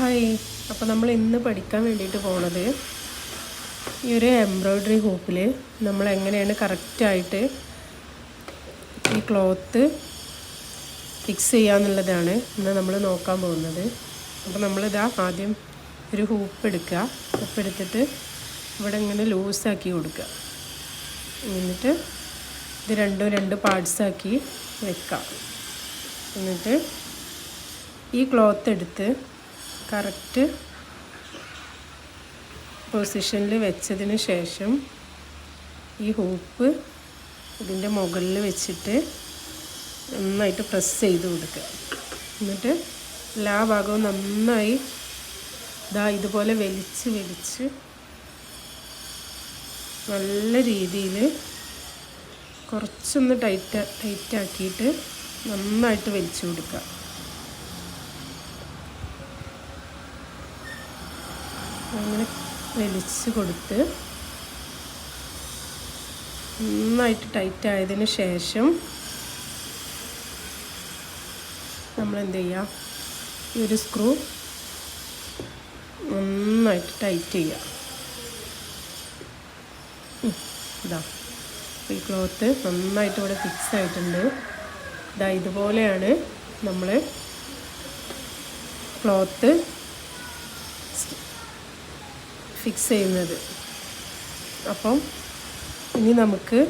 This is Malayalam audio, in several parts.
ഹായ്. അപ്പോൾ നമ്മൾ ഇന്ന് പഠിക്കാൻ വേണ്ടിയിട്ട് പോണത് ഈ ഒരു എംബ്രോയ്ഡറി ഹൂപ്പിൽ നമ്മൾ എങ്ങനെയാണ് കറക്റ്റായിട്ട് ഈ ക്ലോത്ത് ഫിക്സ് ചെയ്യാന്നുള്ളതാണ് ഇന്ന് നമ്മൾ നോക്കാൻ പോകുന്നത്. അപ്പോൾ നമ്മളിതാ ആദ്യം ഒരു ഹൂപ്പ് എടുക്കുക ഹൂപ്പ് എടുത്തിട്ട് ഇവിടെ ഇങ്ങനെ ലൂസാക്കി കൊടുക്കുക എന്നിട്ട് ഇത് രണ്ടും രണ്ട് പാർട്സാക്കി വെക്കാം. എന്നിട്ട് ഈ ക്ലോത്ത് എടുത്ത് കറക്റ്റ് പൊസിഷനിൽ വെച്ചതിന് ശേഷം ഈ ഹൂപ്പ് ഇതിന്റെ മുകളിൽ വെച്ചിട്ട് നന്നായിട്ട് പ്രസ് ചെയ്ത് കൊടുക്കുക. എന്നിട്ട് എല്ലാ ഭാഗവും നന്നായി ഇതാ ഇതുപോലെ വലിച്ച് വലിച്ച് നല്ല രീതിയിൽ കുറച്ചൊന്ന് ടൈറ്റ് ടൈറ്റാക്കിയിട്ട് നന്നായിട്ട് വലിച്ചു കൊടുക്കുക. അങ്ങനെ വലിച്ച് കൊടുത്ത് നന്നായിട്ട് ടൈറ്റ് ആയതിന് ശേഷം നമ്മൾ എന്ത് ചെയ്യുക ഈ ഒരു സ്ക്രൂ നന്നായിട്ട് ടൈറ്റ് ചെയ്യുക ഇതാ. ഈ ക്ലോത്ത് നന്നായിട്ട് ഇവിടെ ഫിക്സ് ആയിട്ടുണ്ട്. ഇതാ ഇതുപോലെയാണ് നമ്മൾ ക്ലോത്ത് ഫിക്സ് ചെയ്യുന്നത്. അപ്പം ഇനി നമുക്ക്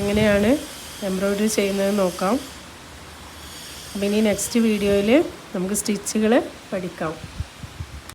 എങ്ങനെയാണ് എംബ്രോയ്ഡറി ചെയ്യുന്നത് നോക്കാം. അപ്പം ഇനി നെക്സ്റ്റ് വീഡിയോയിൽ നമുക്ക് സ്റ്റിച്ചുകൾ പഠിക്കാം.